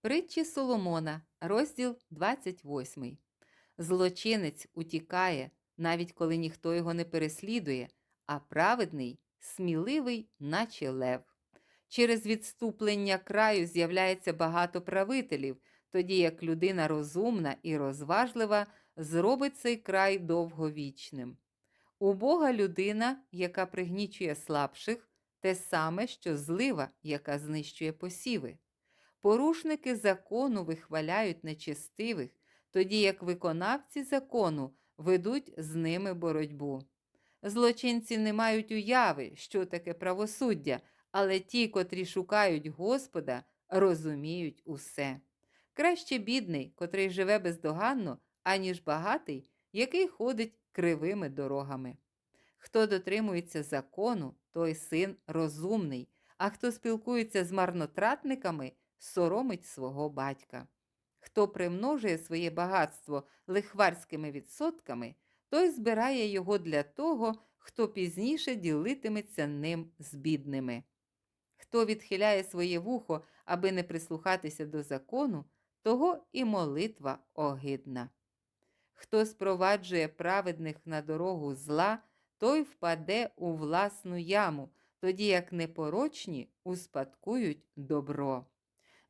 Притчі Соломона, розділ 28. Злочинець утікає, навіть коли ніхто його не переслідує, а праведний сміливий, наче лев. Через відступлення краю з'являється багато правителів, тоді як людина розумна і розважлива зробить цей край довговічним. У Бога людина, яка пригнічує слабших, те саме, що злива, яка знищує посіви. Порушники закону вихваляють нечестивих, тоді як виконавці закону ведуть з ними боротьбу. Злочинці не мають уяви, що таке правосуддя, але ті, котрі шукають Господа, розуміють усе. Краще бідний, котрий живе бездоганно, аніж багатий, який ходить кривими дорогами. Хто дотримується закону, той син розумний, а хто спілкується з марнотратниками, соромить свого батька. Хто примножує своє багатство лихварськими відсотками, той збирає його для того, хто пізніше ділитиметься ним з бідними. Хто відхиляє своє вухо, аби не прислухатися до закону, того і молитва огидна. Хто спроваджує праведних на дорогу зла, той впаде у власну яму, тоді як непорочні успадкують добро.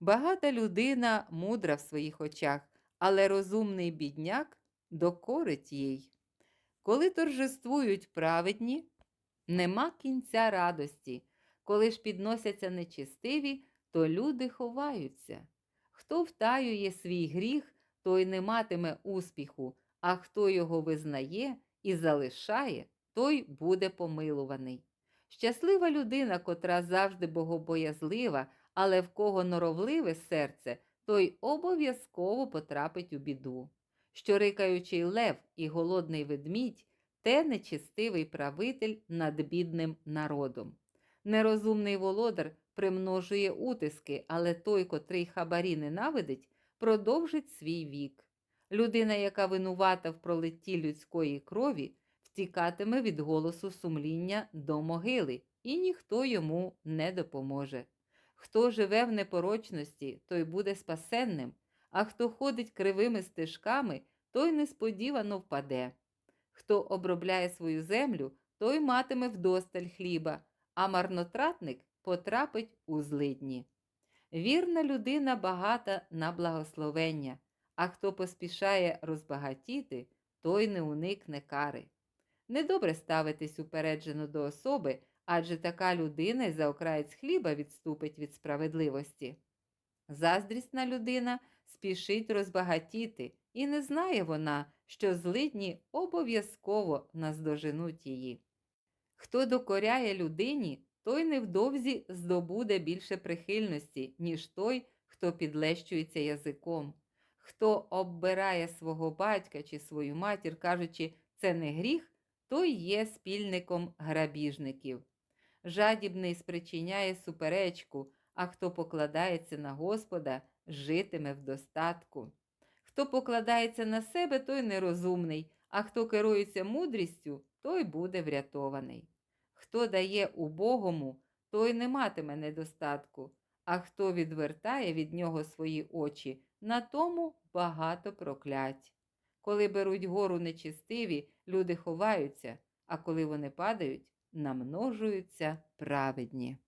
Багата людина мудра в своїх очах, але розумний бідняк докорить їй. Коли торжествують праведні, нема кінця радості. Коли ж підносяться нечистиві, то люди ховаються. Хто втаює свій гріх, той не матиме успіху, а хто його визнає і залишає, той буде помилуваний. Щаслива людина, котра завжди богобоязлива, але в кого норовливе серце, той обов'язково потрапить у біду. Що рикаючий лев і голодний ведмідь те нечистивий правитель над бідним народом. Нерозумний володар примножує утиски, але той, котрий хабарі ненавидить, продовжить свій вік. Людина, яка винувата в пролитті людської крові, втікатиме від голосу сумління до могили, і ніхто йому не допоможе. Хто живе в непорочності, той буде спасенним, а хто ходить кривими стежками, той несподівано впаде. Хто обробляє свою землю, той матиме вдосталь хліба, а марнотратник потрапить у злидні. Вірна людина багата на благословення, а хто поспішає розбагатіти, той не уникне кари. Недобре ставитись упереджено до особи, адже така людина й за окраєць хліба відступить від справедливості. Заздрісна людина спішить розбагатіти, і не знає вона, що злидні обов'язково наздоженуть її. Хто докоряє людині, той невдовзі здобуде більше прихильності, ніж той, хто підлещується язиком. Хто оббирає свого батька чи свою матір, кажучи, це не гріх, той є спільником грабіжників. Жадібний спричиняє суперечку, а хто покладається на Господа, житиме в достатку. Хто покладається на себе, той нерозумний, а хто керується мудрістю, той буде врятований. Хто дає убогому, той не матиме недостатку, а хто відвертає від нього свої очі, на тому багато проклять. Коли беруть гору нечистиві, люди ховаються, а коли вони падають, намножуються праведні.